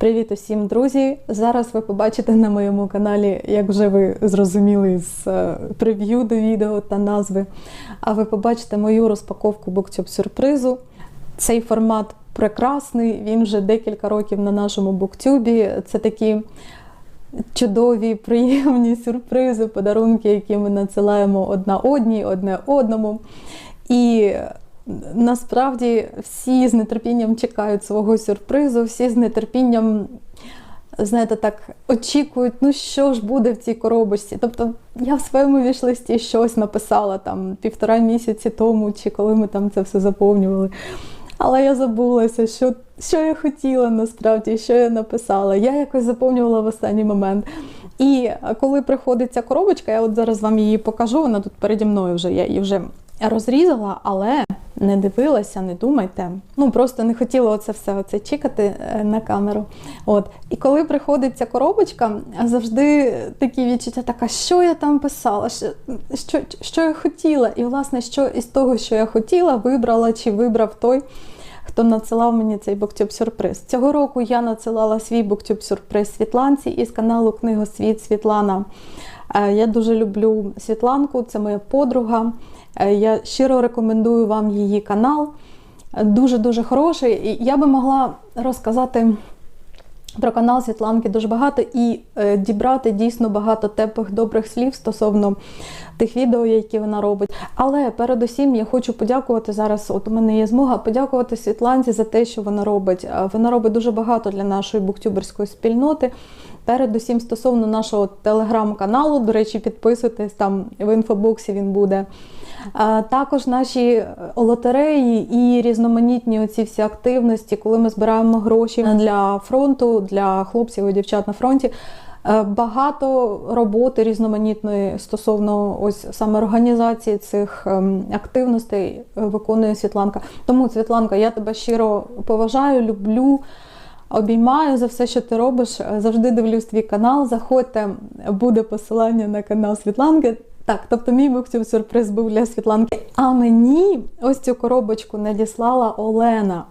Привіт усім, друзі! Зараз ви побачите на моєму каналі, як вже ви зрозуміли з е, прев'ю до відео та назви. А ви побачите мою розпаковку BookTube сюрпризу. Цей формат прекрасний, він вже декілька років на нашому BookTube. Це такі чудові, приємні сюрпризи, подарунки, які ми надсилаємо одна одній, одне одному. І насправді всі з нетерпінням чекають свого сюрпризу, всі з нетерпінням, знаєте, так очікують, ну що ж буде в цій коробочці. Тобто я в своєму вішлисті щось написала там півтора місяці тому, чи коли ми там це все заповнювали. Але я забулася, що що я хотіла насправді, що я написала. Я якось заповнювала в останній момент. І коли приходить ця коробочка, я от зараз вам її покажу, вона тут переді мною вже я її вже розрізала, але не дивилася, не думайте. Ну просто не хотіла оце все оце чекати е, на камеру. От. І коли приходить ця коробочка, завжди такі відчуття, така, що я там писала, що, що, що я хотіла. І, власне, що із того, що я хотіла, вибрала чи вибрав той. Хто надсилав мені цей буктюб сюрприз. Цього року я надсилала свій буктюб сюрприз Світланці із каналу Книгосвіт Світлана. Е, я дуже люблю Світланку, це моя подруга. Е, я щиро рекомендую вам її канал. Дуже-дуже хороший. І я би могла розказати про канал Світланки дуже багато і е, дібрати дійсно багато теплих добрих слів стосовно тих відео, які вона робить. Але передусім я хочу подякувати зараз. От у мене є змога подякувати Світланці за те, що вона робить. Е, вона робить дуже багато для нашої буктюберської спільноти. Передусім, стосовно нашого телеграм-каналу, до речі, підписуйтесь там в інфобоксі він буде. Також наші лотереї і різноманітні оці всі активності, коли ми збираємо гроші для фронту, для хлопців і дівчат на фронті. Е, багато роботи різноманітної стосовно ось саме організації цих ем, активностей е, виконує Світланка. Тому, Світланка, я тебе щиро поважаю, люблю, обіймаю за все, що ти робиш. Завжди дивлюсь твій канал. Заходьте, буде посилання на канал Світланки. Так, тобто мій буктюб сюрприз був для Світланки. А мені ось цю коробочку надіслала Олена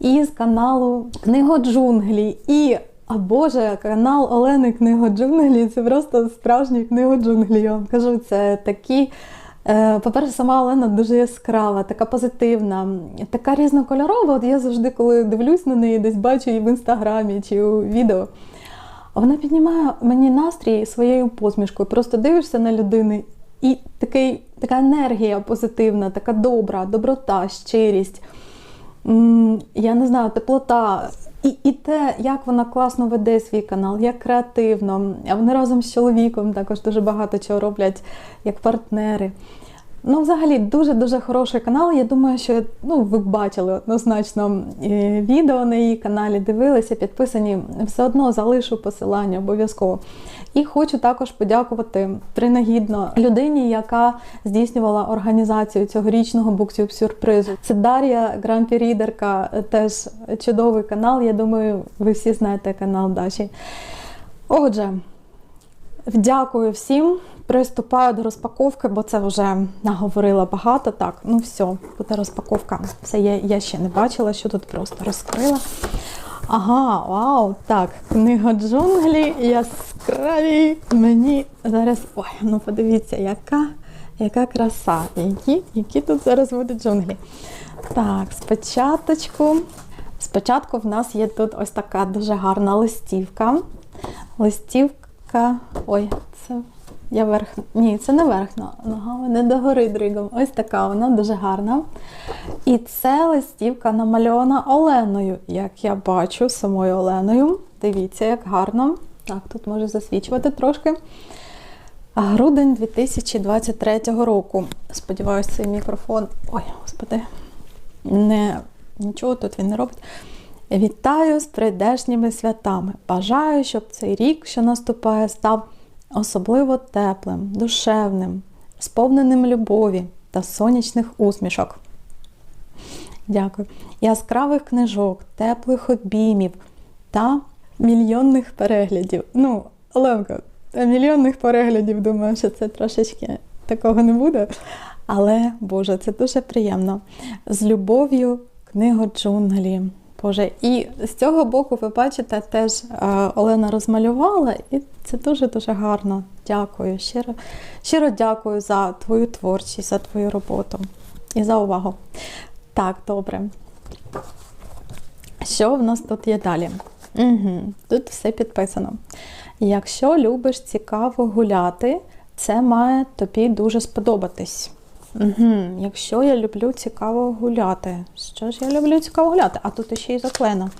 із каналу Книгоджунглі. І, а Боже, канал Олени Книгоджунглі це просто справжні книгоджунглі. Я вам кажу, це такі. Е, по-перше, сама Олена дуже яскрава, така позитивна, така різнокольорова. От я завжди, коли дивлюсь на неї, десь бачу її в інстаграмі чи у відео. Вона піднімає мені настрій своєю посмішкою. Просто дивишся на людину, і такий, така енергія позитивна, така добра, доброта, щирість. Я не знаю, теплота. І і те, як вона класно веде свій канал, як креативно. А вони разом з чоловіком також дуже багато чого роблять як партнери. Ну, взагалі, дуже-дуже хороший канал. Я думаю, що ну, ви бачили однозначно е, відео на її каналі, дивилися, підписані. Все одно залишу посилання обов'язково. І хочу також подякувати принагідно людині, яка здійснювала організацію цьогорічного буктюб сюрпризу. Це Дар'я Грампі-рідерка, теж чудовий канал. Я думаю, ви всі знаєте канал Даші. Отже, дякую всім. Приступаю до розпаковки, бо це вже наговорила багато. Так, ну все, буде розпаковка. Це я, я ще не бачила, що тут просто розкрила. Ага, вау! Так, книга джунглі яскраві. Мені зараз. Ой, ну подивіться, яка яка краса. Які які тут зараз будуть джунглі. Так, спочатку. Спочатку в нас є тут ось така дуже гарна листівка. Листівка. Ой, це я верх... Ні, це не верхня нога, не догори дригом. Ось така вона дуже гарна. І це листівка намальована Оленою, як я бачу, самою Оленою. Дивіться, як гарно. Так, тут може засвічувати трошки. Грудень 2023 року. Сподіваюся, цей мікрофон. Ой, господи, не, нічого тут він не робить. Вітаю з прийдешніми святами. Бажаю, щоб цей рік, що наступає, став особливо теплим, душевним, сповненим любові та сонячних усмішок. Дякую. Яскравих книжок, теплих обіймів та мільйонних переглядів. Ну, Оленко, мільйонних переглядів, думаю, що це трошечки такого не буде. Але, Боже, це дуже приємно. З любов'ю, книго джунглі. Боже, і з цього боку, ви бачите, теж е, Олена розмалювала, і це дуже-дуже гарно. Дякую. Щиро, щиро дякую за твою творчість, за твою роботу і за увагу. Так, добре. Що в нас тут є далі? Угу, тут все підписано. Якщо любиш цікаво гуляти, це має тобі дуже сподобатись. Угу. Якщо я люблю цікаво гуляти. Що ж я люблю цікаво гуляти? А тут ще й заклено.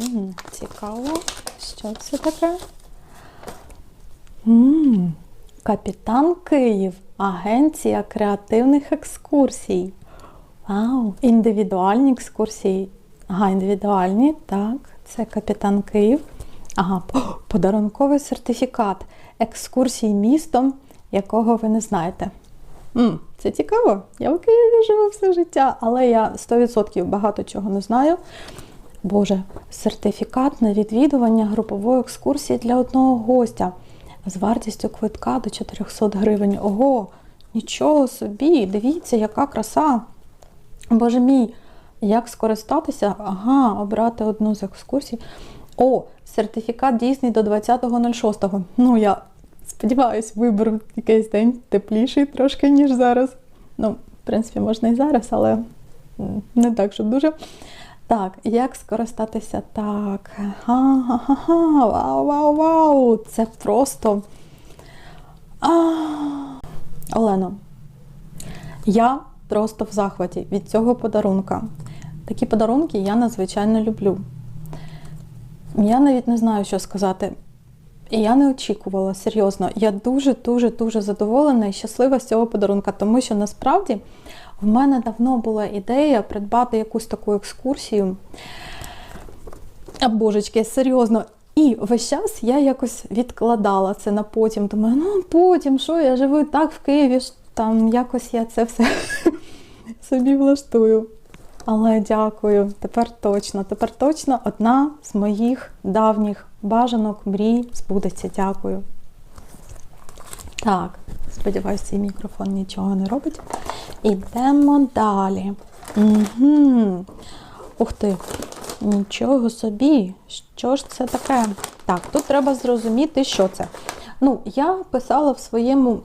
Угу. Цікаво. Що це таке? м Капітан Київ, агенція креативних екскурсій. Вау! Індивідуальні екскурсії. Ага, індивідуальні, так. Це капітан Київ. Ага, подарунковий сертифікат екскурсій містом, якого ви не знаєте. М, це цікаво. Я в Києві живу все життя, але я 100% багато чого не знаю. Боже, сертифікат на відвідування групової екскурсії для одного гостя з вартістю квитка до 400 гривень. Ого, нічого собі! Дивіться, яка краса! Боже мій, як скористатися? Ага, обрати одну з екскурсій. О, сертифікат дійсний до 20.06. Ну, я сподіваюсь, виберу якийсь день тепліший трошки, ніж зараз. Ну, в принципі, можна і зараз, але не так, щоб дуже. Так, як скористатися? Так. Ха-ха-ха, вау, вау, вау! Це просто. А... Олено, я просто в захваті від цього подарунка. Такі подарунки я надзвичайно люблю. Я навіть не знаю, що сказати. І я не очікувала, серйозно. Я дуже-дуже дуже задоволена і щаслива з цього подарунка, тому що насправді в мене давно була ідея придбати якусь таку екскурсію. Божечки, серйозно. І весь час я якось відкладала це на потім. Думаю, ну потім, що я живу так в Києві, там якось я це все собі влаштую. Але дякую, тепер точно, тепер точно одна з моїх давніх бажанок, мрій збудеться. Дякую. Так, сподіваюся, цей мікрофон нічого не робить. Ідемо далі. Угу. Ух ти, нічого собі. Що ж це таке? Так, тут треба зрозуміти, що це. Ну, я писала в своєму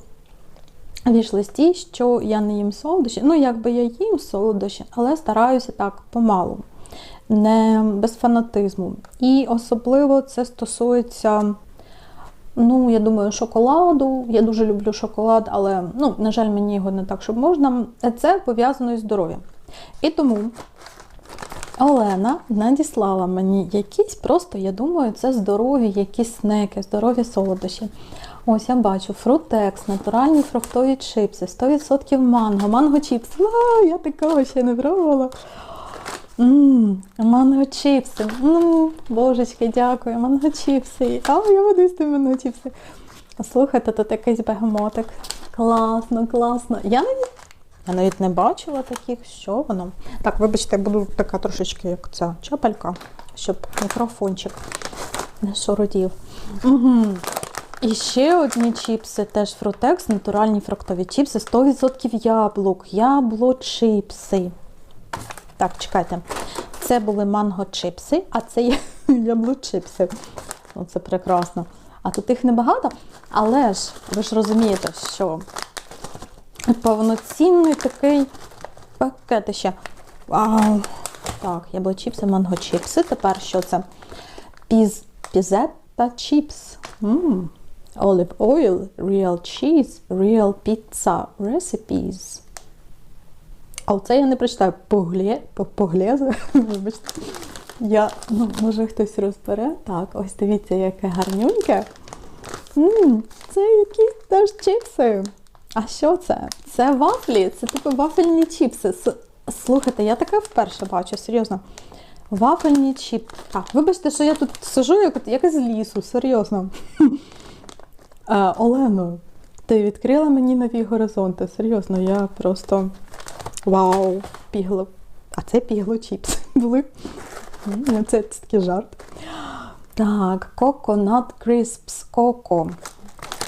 віш-листі, що я не їм солодощі. Ну, якби я їм солодощі, але стараюся так помалу, не без фанатизму. І особливо це стосується, ну, я думаю, шоколаду. Я дуже люблю шоколад, але, ну, на жаль, мені його не так, щоб можна. Це пов'язано із здоров'ям. І тому. Олена надіслала мені якісь просто, я думаю, це здорові якісь снеки, здорові солодощі. Ось я бачу фрутекс, натуральні фруктові чипси, 100% манго, манго чіпс. Я такого ще не пробувала. Ммм, манго чіпси. Ммм, божечки, дякую, манго чіпси. А, я буду їсти манго чіпси. Слухайте, тут якийсь бегемотик. Класно, класно. Я навіть, я навіть не бачила таких, що воно. Так, вибачте, я буду така трошечки, як ця чапелька, щоб мікрофончик не шурудів. Угу. І ще одні чіпси, теж фрутекс, натуральні фруктові чіпси, 100% яблук, ябло-чипси. Так, чекайте. Це були манго-чипси, а це є яблучипси. Ну, це прекрасно. А тут їх небагато, але ж ви ж розумієте, що повноцінний такий пакет ще. Вау! Так, яблучипси, манго-чипси. Тепер що це? Піз, пізетта чіпс. Olive oil, real cheese, real pizza recipes. А оце я не прочитаю. Поглє, поглєзе. Вибачте. Я, ну, може хтось розбере. Так, ось дивіться, яке гарнюньке. М-м, це якісь теж чіпси. А що це? Це вафлі, це типу вафельні чіпси. Слухайте, я таке вперше бачу, серйозно. Вафельні чіпси. Так, вибачте, що я тут сижу, як, як із лісу, серйозно. Е, Олено, ти відкрила мені нові горизонти. Серйозно, я просто вау, пігло. А це пігло чіпси були. Ну, Це такий жарт. Так, Coconut Crisps Coco.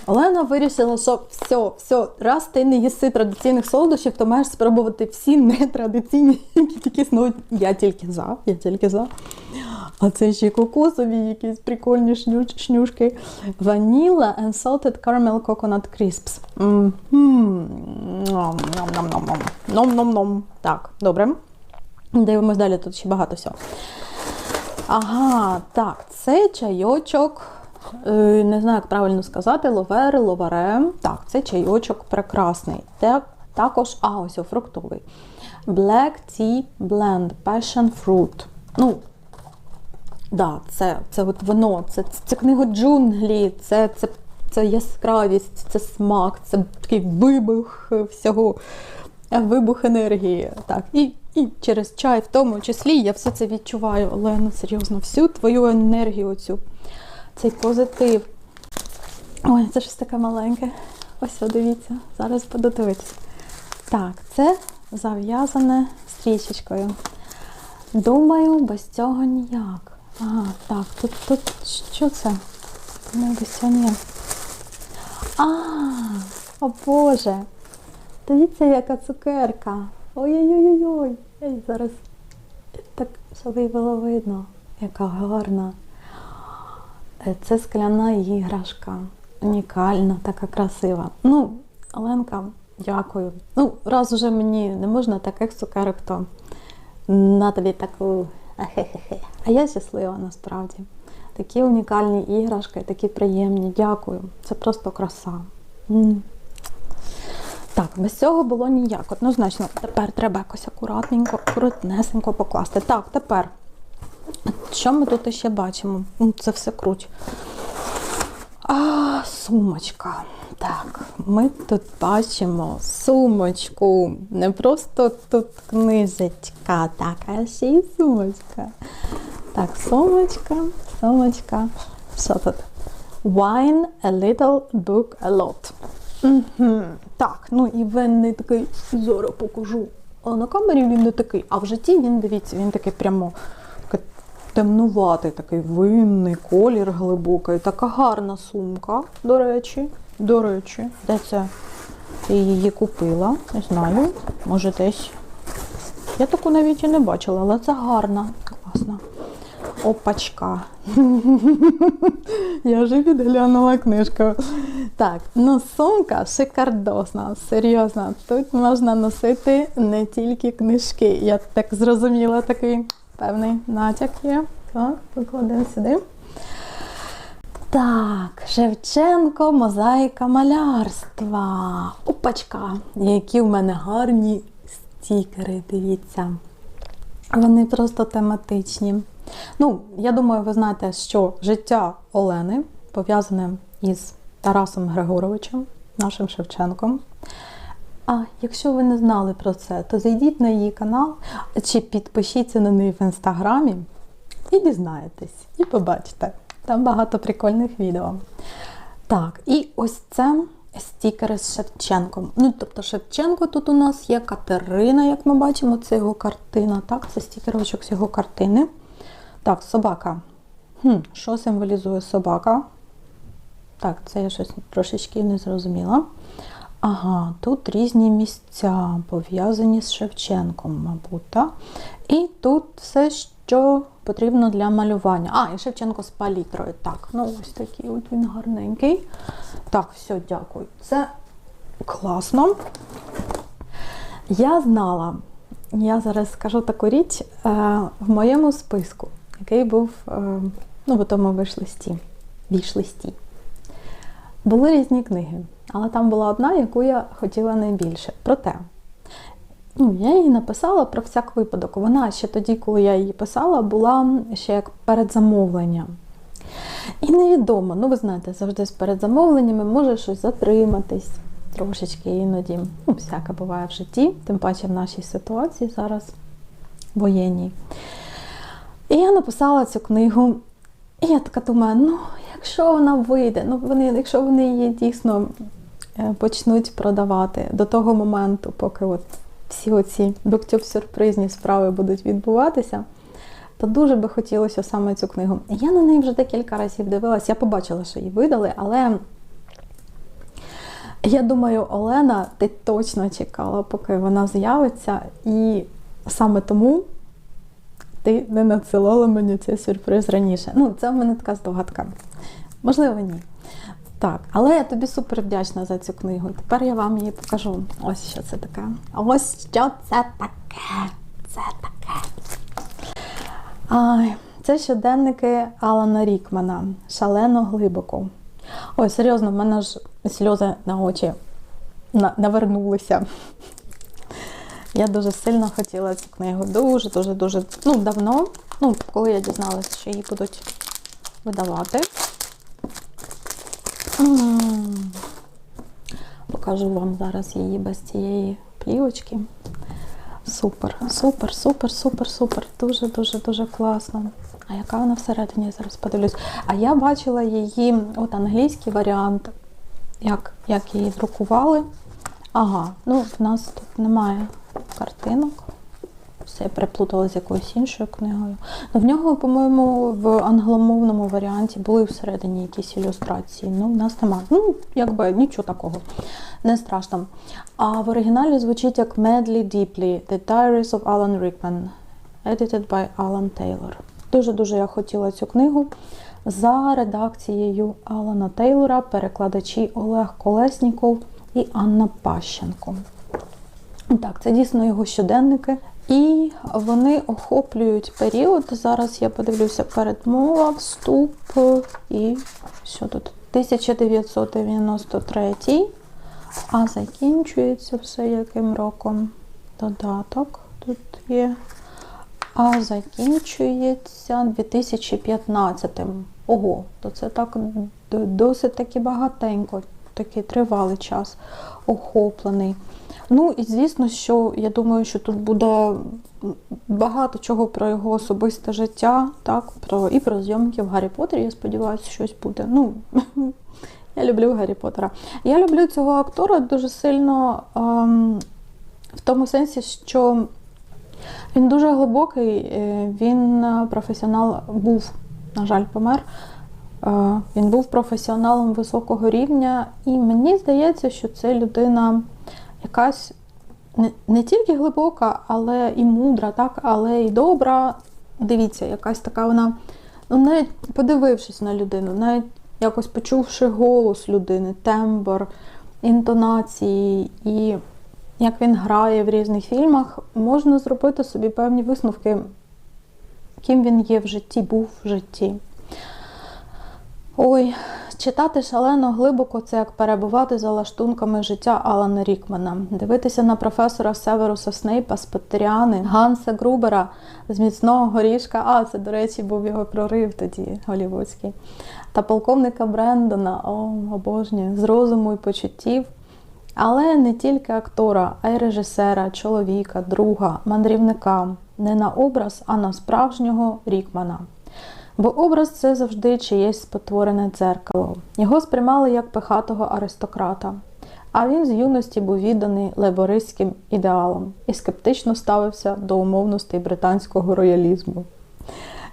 Олена вирішила, що все, все, раз ти не їси традиційних солодощів, то маєш спробувати всі нетрадиційні, які існують. Я тільки за, я тільки за. А це ще кокосові якісь прикольні шнюшки. Vanilla and salted caramel coconut crisps. Ном-ном-ном-ном. Ном-ном-ном. Так, добре. Дивимось далі, тут ще багато всього. Ага, так, це чайочок. е, Не знаю, як правильно сказати, ловери, ловаре. Так, це чайочок прекрасний. Так, також, а, ось о, фруктовий. Black Tea Blend Passion Fruit. Ну, да, це, це от воно, це, це, книга джунглі, це, це, це яскравість, це смак, це такий вибух всього, вибух енергії. Так, і, і через чай в тому числі я все це відчуваю, Олена, серйозно, всю твою енергію, цю, цей позитив. Ой, це щось таке маленьке. Ось, дивіться, зараз буду дивитися. Так, це зав'язане стрічечкою. Думаю, без цього ніяк. Ага, так, тут, тут що це? Думаю, без. А, о Боже! Дивіться, яка цукерка. Ой-ой-ой-ой. Ей, зараз так, її було видно. Яка гарна. Е, Це скляна іграшка. Унікальна, така красива. Ну, Оленка, дякую. Ну, раз уже мені не можна таких цукерок, то на тобі таку. Ахе-хе-хе. А я щаслива насправді. Такі унікальні іграшки, такі приємні. Дякую. Це просто краса. М. Так, без цього було ніяк. Однозначно, тепер треба якось акуратненько, акуратнесенько покласти. Так, тепер. Що ми тут ще бачимо? Це все круть. А, сумочка. Так, ми тут бачимо сумочку. Не просто тут книжечка, так, а ще й сумочка. Так, сумочка, сумочка. Що тут? Wine a little, book a lot. Угу. Так, ну і він не такий, зараз покажу. А на камері він не такий. А в житті він, дивіться, він такий прямо темнуватий, такий винний колір глибокий. Така гарна сумка, до речі. До речі, де це? Я її купила, не знаю. Може десь. Я таку навіть і не бачила, але це гарна, класна. Опачка. Я вже відглянула книжку. Так, ну сумка шикардосна, серйозно. Тут можна носити не тільки книжки. Я так зрозуміла, такий певний натяк є. Так, покладемо сюди. Так, Шевченко, мозаїка малярства. Опачка, які в мене гарні стікери, дивіться. Вони просто тематичні. Ну, я думаю, ви знаєте, що життя Олени пов'язане із Тарасом Григоровичем, нашим Шевченком. А якщо ви не знали про це, то зайдіть на її канал чи підпишіться на неї в інстаграмі і дізнаєтесь, і побачите. Там багато прикольних відео. Так, і ось це стікери з Шевченком. Ну, тобто Шевченко тут у нас є Катерина, як ми бачимо, це його картина. Так, це стікерочок з його картини. Так, собака. Хм, Що символізує собака? Так, це я щось трошечки не зрозуміла. Ага, тут різні місця пов'язані з Шевченком, мабуть. так? І тут все, що потрібно для малювання. А, і Шевченко з палітрою. Так, ну ось такий от він гарненький. Так, все, дякую. Це класно. Я знала, я зараз скажу таку річ, е, в моєму списку, який був е, ну, в тому вишлисті, вішлисті, були різні книги, але там була одна, яку я хотіла найбільше. Проте, ну, я її написала про всяк випадок. Вона ще тоді, коли я її писала, була ще як передзамовлення. І невідомо, ну ви знаєте, завжди з передзамовленнями може щось затриматись трошечки іноді. Ну, всяке буває в житті, тим паче в нашій ситуації зараз воєнній. І я написала цю книгу, і я така думаю, ну, якщо вона вийде, ну вони, якщо вони її дійсно е, почнуть продавати до того моменту, поки от всі оці сюрпризні справи будуть відбуватися, то дуже би хотілося саме цю книгу. Я на неї вже декілька разів дивилась, я побачила, що її видали, але Я думаю, Олена, ти точно чекала, поки вона з'явиться, і саме тому ти не надсилала мені цей сюрприз раніше. Ну, це в мене така здогадка. Можливо, ні. Так, але я тобі супер вдячна за цю книгу. Тепер я вам її покажу. Ось що це таке. Ось що це таке. Це таке. Ай, це щоденники Алана Рікмана. Шалено глибоко. Ой, серйозно, в мене ж сльози на очі навернулися. Я дуже сильно хотіла цю книгу. Дуже, дуже, дуже ну, давно. Ну, коли я дізналася, що її будуть видавати. Покажу вам зараз її без цієї плівочки. Супер, супер, супер, супер, супер. Дуже, дуже, дуже класно. А яка вона всередині? Я зараз подивлюсь. А я бачила її, от англійський варіант, як, як її друкували. Ага, ну в нас тут немає картинок. Все, я переплутала з якоюсь іншою книгою. Ну, в нього, по-моєму, в англомовному варіанті були всередині якісь ілюстрації. Ну, в нас немає. Ну, якби нічого такого. Не страшно. А в оригіналі звучить як Madly Deeply The Diaries of Alan Rickman, edited by Alan Taylor. Дуже-дуже я хотіла цю книгу. За редакцією Алана Тейлора, перекладачі Олег Колесніков і Анна Пащенко. Так, це дійсно його щоденники. І вони охоплюють період. Зараз я подивлюся передмова, вступ і що тут? 1993, а закінчується все яким роком? Додаток тут є. А закінчується 2015. Ого, то це так досить таки багатенько, такий тривалий час охоплений. Ну і звісно, що я думаю, що тут буде багато чого про його особисте життя, так, про, і про зйомки в Гаррі Поттері, я сподіваюся, щось буде. Ну, я люблю Гаррі Поттера. Я люблю цього актора дуже сильно ем, в тому сенсі, що він дуже глибокий, е, він е, професіонал був, на жаль, помер. Е, Він був професіоналом високого рівня, і мені здається, що це людина якась не, не тільки глибока, але і мудра, так, але і добра. Дивіться, якась така вона, ну навіть подивившись на людину, навіть якось почувши голос людини, тембр, інтонації і як він грає в різних фільмах, можна зробити собі певні висновки, ким він є в житті, був в житті. Ой, читати шалено глибоко це як перебувати за лаштунками життя Алана Рікмана, дивитися на професора Северуса Снейпа з Петеріани, Ганса Грубера з міцного горішка. А, це, до речі, був його прорив тоді голівудський. Та полковника Брендона, о, обожнюю, з розуму і почуттів. Але не тільки актора, а й режисера, чоловіка, друга, мандрівника. Не на образ, а на справжнього Рікмана. Бо образ це завжди чиєсь спотворене дзеркало. Його сприймали як пихатого аристократа. А він з юності був відданий лейбористським ідеалам і скептично ставився до умовностей британського роялізму.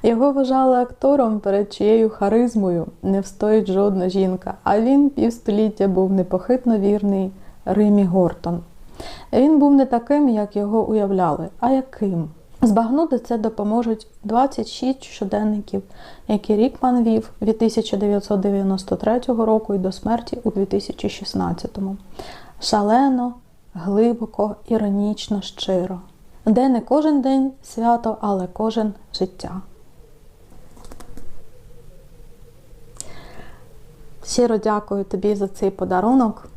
Його вважали актором, перед чиєю харизмою не встоїть жодна жінка, а він півстоліття був непохитно вірний Римі Гортон. Він був не таким, як його уявляли, а яким. Збагнути це допоможуть 26 щоденників, які Рікман вів від 1993 року і до смерті у 2016. Шалено, глибоко, іронічно, щиро. Де не кожен день свято, але кожен життя. Щиро дякую тобі за цей подарунок.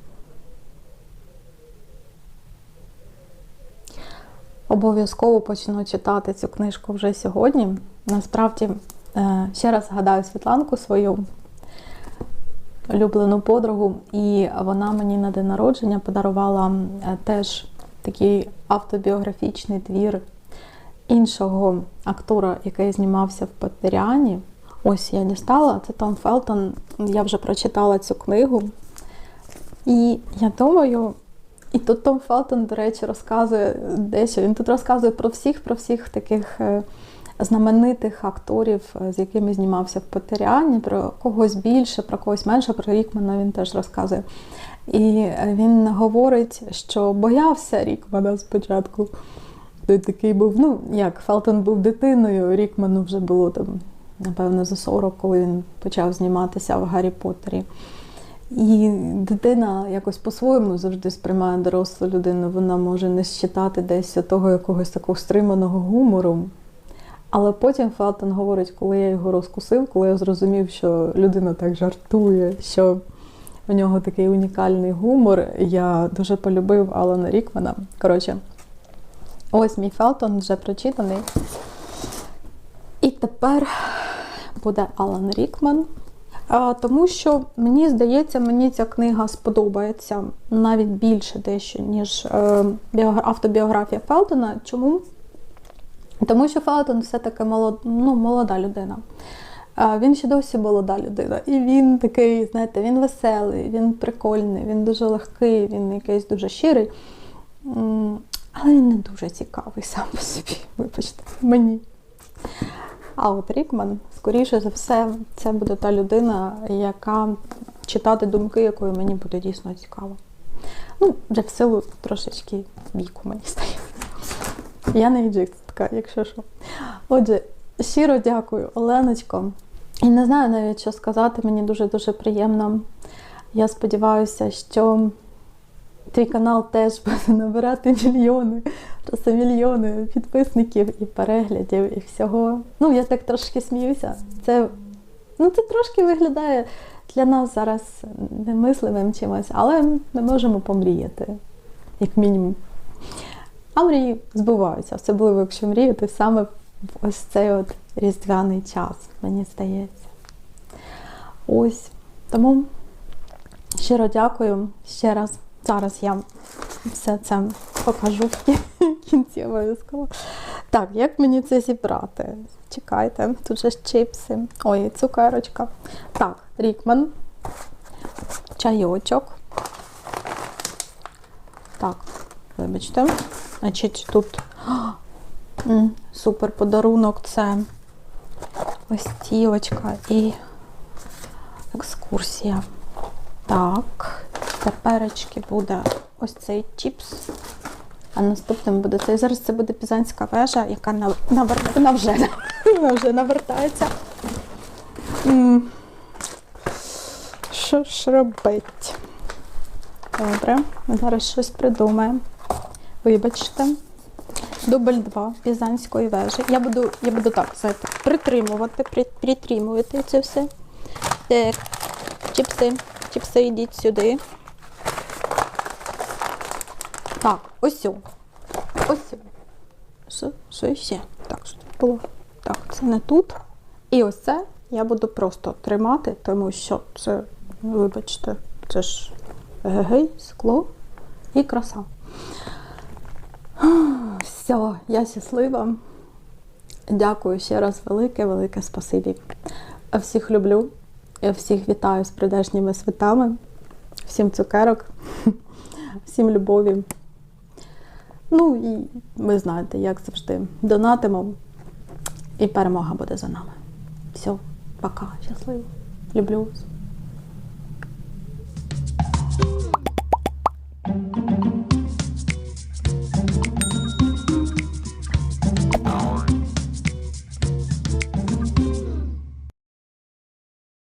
Обов'язково почну читати цю книжку вже сьогодні. Насправді, е, ще раз згадаю Світланку свою улюблену подругу, і вона мені на день народження подарувала е, теж такий автобіографічний твір іншого актора, який знімався в Патеріані. Ось я дістала, це Том Фелтон. Я вже прочитала цю книгу. І я думаю, і тут Том Фелтон, до речі, розказує дещо. Він тут розказує про всіх, про всіх таких е, знаменитих акторів, е, з якими знімався в Потеріані, про когось більше, про когось менше, про Рікмана він теж розказує. І е, він говорить, що боявся Рікмана спочатку. Той такий був, ну як Фелтон був дитиною, Рікману вже було там, напевно, за 40, коли він почав зніматися в Гаррі Поттері. І дитина якось по-своєму завжди сприймає дорослу людину. Вона може не считати десь того якогось такого стриманого гумору. Але потім Фелтон говорить, коли я його розкусив, коли я зрозумів, що людина так жартує, що у нього такий унікальний гумор, я дуже полюбив Алана Рікмана. Коротше, ось мій Фелтон вже прочитаний. І тепер буде Алан Рікман. Тому що мені здається, мені ця книга сподобається навіть більше дещо, ніж е, автобіографія Фелтона. Чому? Тому що Фелтон все-таки молод, ну, молода людина. Він ще досі молода людина. І він такий, знаєте, він веселий, він прикольний, він дуже легкий, він якийсь дуже щирий. Але він не дуже цікавий сам по собі, вибачте, мені. А от Рікман, скоріше за все, це буде та людина, яка читати думки, якої мені буде дійсно цікаво. Ну, вже в силу трошечки віку, мені здається. Я не іджистка, якщо що. Отже, щиро дякую, Оленочко. І не знаю навіть, що сказати, мені дуже-дуже приємно. Я сподіваюся, що твій канал теж буде набирати мільйони, просто мільйони підписників і переглядів, і всього. Ну, я так трошки сміюся. Це, ну, це трошки виглядає для нас зараз немисливим чимось, але ми можемо помріяти, як мінімум. А мрії збуваються, особливо якщо мріяти саме в ось цей от різдвяний час, мені здається. Ось. Тому щиро дякую ще раз. Зараз я все це покажу в кінці обов'язково. Так, як мені це зібрати? Чекайте, тут же чипси. Ой, цукерочка. Так, Рікман. Чайочок. Так, вибачте. Значить, тут м, супер подарунок це листівочка і екскурсія. Так, теперечки буде ось цей чіпс. А наступним буде цей. Зараз це буде пізанська вежа, яка на, навер... вона вже, вона вже навертається. Що ж робить? Добре, зараз щось придумаємо. Вибачте. Дубль 2 Пізанської вежі. Я буду, я буду так, знаєте, притримувати, при, притримувати це все. Так, чіпси, чіпси, йдіть сюди. Так, ось. Ось. Що, що ще? Так, що тут було? Так, це не тут. І ось це я буду просто тримати, тому що це, вибачте, це ж гей, скло і краса. Все, я щаслива. Дякую ще раз велике, велике спасибі. Всіх люблю. Всіх вітаю з прийдешніми святами, всім цукерок, всім любові. Ну і ви знаєте, як завжди, донатимо, і перемога буде за нами. Все, пока, щасливо. Люблю вас.